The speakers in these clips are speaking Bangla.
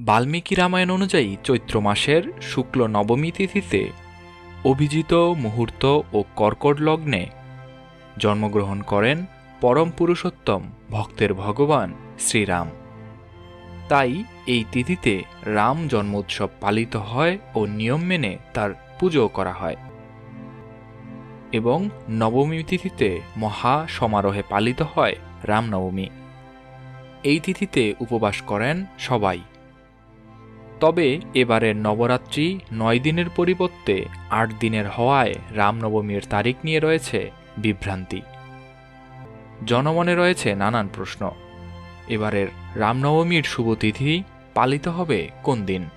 বাল্মীকি রামায়ণ অনুযায়ী চৈত্র মাসের শুক্ল নবমী তিথিতে অভিজিত মুহূর্ত ও কর্কট লগ্নে জন্মগ্রহণ করেন পরম পুরুষোত্তম ভক্তের ভগবান শ্রীরাম। তাই এই তিথিতে রাম জন্মোৎসব পালিত হয় ও নিয়ম মেনে তার পুজো করা হয় এবং নবমী তিথিতে মহা সমারোহে পালিত হয় রামনবমী। এই তিথিতে উপবাস করেন সবাই। তবে এবারের নবরাত্রি নয় দিনের পরিবর্তে আট দিনের হওয়ায় রামনবমীর তারিখ নিয়ে রয়েছে বিভ্রান্তি। জনমনে রয়েছে নানান প্রশ্ন। এবারের রামনবমীর শুভ তিথি পালিত হবে কোন দিন?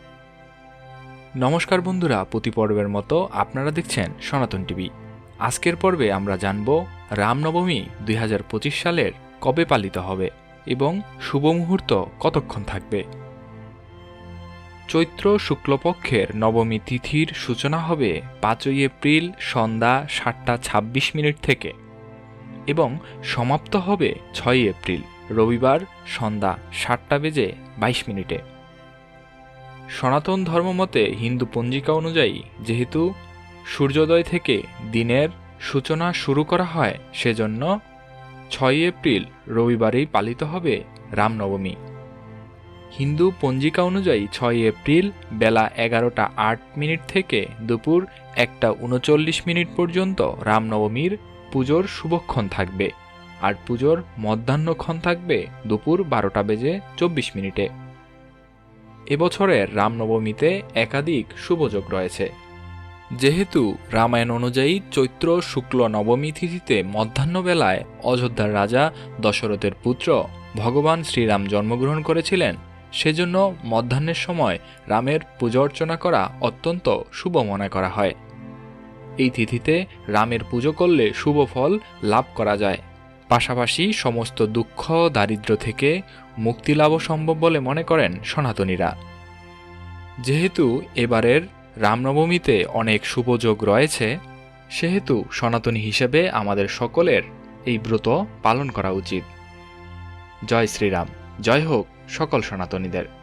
নমস্কার বন্ধুরা, প্রতি পর্বের মতো আপনারা দেখছেন সনাতন টিভি। আজকের পর্বে আমরা জানব রামনবমী দুই হাজার পঁচিশ সালের কবে পালিত হবে এবং শুভ মুহূর্ত কতক্ষণ থাকবে। চৈত্র শুক্লপক্ষের নবমী তিথির সূচনা হবে পাঁচই এপ্রিল সন্ধ্যা সাতটা ছাব্বিশ মিনিট থেকে এবং সমাপ্ত হবে ছয়ই এপ্রিল, রবিবার সন্ধ্যা সাতটা বেজে বাইশ মিনিটে। সনাতন ধর্মমতে হিন্দু পঞ্জিকা অনুযায়ী যেহেতু সূর্যোদয় থেকে দিনের সূচনা শুরু করা হয়, সেজন্য ছয়ই এপ্রিল রবিবারেই পালিত হবে রামনবমী। হিন্দু পঞ্জিকা অনুযায়ী ছয় এপ্রিল বেলা এগারোটা আট মিনিট থেকে দুপুর একটা উনচল্লিশ মিনিট পর্যন্ত রামনবমীর পুজোর শুভক্ষণ থাকবে। আর পুজোর মধ্যাহ্নক্ষণ থাকবে দুপুর বারোটা বেজে চব্বিশ মিনিটে। এবছরের রামনবমীতে একাধিক শুভযোগ রয়েছে। যেহেতু রামায়ণ অনুযায়ী চৈত্র শুক্ল নবমী তিথিতে মধ্যাহ্নবেলায় অযোধ্যার রাজা দশরথের পুত্র ভগবান শ্রীরাম জন্মগ্রহণ করেছিলেন। সেজন্য মধ্যাহ্নের সময় রামের পূজা অর্চনা করা অত্যন্ত শুভ মনে করা হয়। এই তিথিতে রামের পুজো করলে শুভ ফল লাভ করা যায়। পাশাপাশি সমস্ত দুঃখ, দারিদ্র থেকে মুক্তি লাভও সম্ভব বলে মনে করেন সনাতনীরা। যেহেতু এবারের রামনবমীতে অনেক শুভযোগ রয়েছে, সেহেতু সনাতনী হিসেবে আমাদের সকলের এই ব্রত পালন করা উচিত। জয় শ্রীরাম। জয় হোক। সকল সনাতনীদের।